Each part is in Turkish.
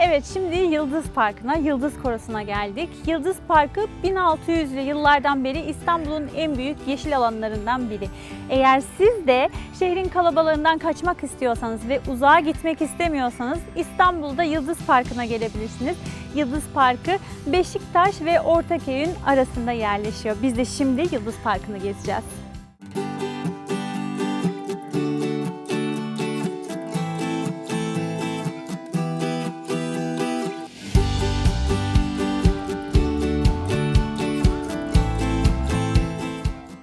Evet şimdi Yıldız Parkı'na, Yıldız Korosu'na geldik. Yıldız Parkı 1600'lü yıllardan beri İstanbul'un en büyük yeşil alanlarından biri. Eğer siz de şehrin kalabalığından kaçmak istiyorsanız ve uzağa gitmek istemiyorsanız İstanbul'da Yıldız Parkı'na gelebilirsiniz. Yıldız Parkı Beşiktaş ve Ortaköy'ün arasında yerleşiyor. Biz de şimdi Yıldız Parkı'nı gezeceğiz.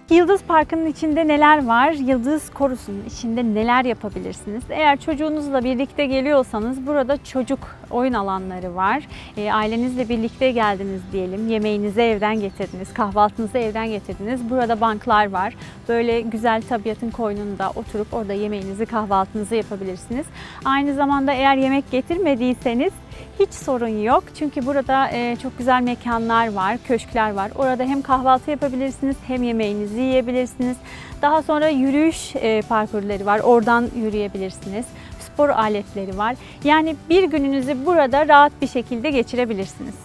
Yıldız Parkı'nın içinde neler var? Yıldız Korusu'nun içinde neler yapabilirsiniz? Eğer çocuğunuzla birlikte geliyorsanız burada çocuk oyun alanları var. E, ailenizle birlikte geldiniz diyelim. Yemeğinizi evden getirdiniz, kahvaltınızı evden getirdiniz. Burada banklar var. Böyle güzel tabiatın koynunda oturup orada yemeğinizi, kahvaltınızı yapabilirsiniz. Aynı zamanda eğer yemek getirmediyseniz hiç sorun yok. Çünkü burada e, çok güzel mekanlar var, köşkler var. Orada hem kahvaltı yapabilirsiniz hem yemeğinizi yiyebilirsiniz. Daha sonra yürüyüş e, parkurları var. Oradan yürüyebilirsiniz. Spor aletleri var. Yani bir gününüzü burada rahat bir şekilde geçirebilirsiniz.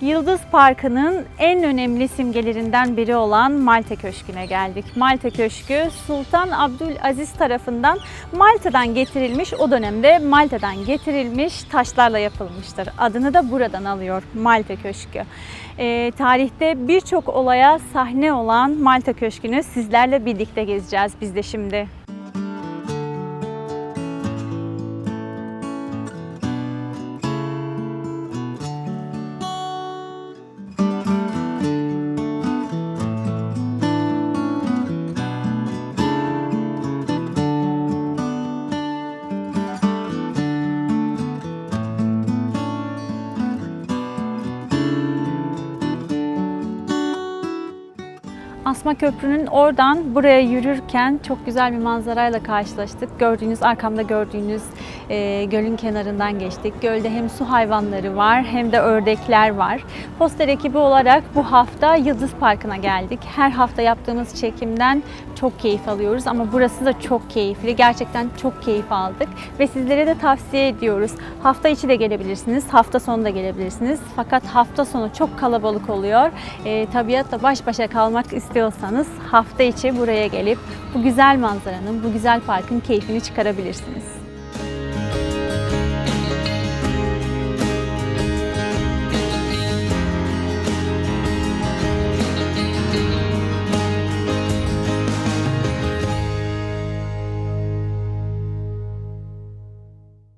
Yıldız Parkı'nın en önemli simgelerinden biri olan Malta Köşkü'ne geldik. Malta Köşkü Sultan Abdülaziz tarafından Malta'dan getirilmiş, o dönemde Malta'dan getirilmiş taşlarla yapılmıştır. Adını da buradan alıyor Malta Köşkü. Ee, tarihte birçok olaya sahne olan Malta Köşkü'nü sizlerle birlikte gezeceğiz biz de şimdi. Asma Köprü'nün oradan buraya yürürken çok güzel bir manzarayla karşılaştık. Gördüğünüz, arkamda gördüğünüz e, gölün kenarından geçtik. Gölde hem su hayvanları var hem de ördekler var. Poster ekibi olarak bu hafta Yıldız Parkı'na geldik. Her hafta yaptığımız çekimden çok keyif alıyoruz ama burası da çok keyifli. Gerçekten çok keyif aldık ve sizlere de tavsiye ediyoruz. Hafta içi de gelebilirsiniz, hafta sonu da gelebilirsiniz. Fakat hafta sonu çok kalabalık oluyor. E, tabiatla baş başa kalmak istiyorsanız hafta içi buraya gelip bu güzel manzaranın, bu güzel parkın keyfini çıkarabilirsiniz.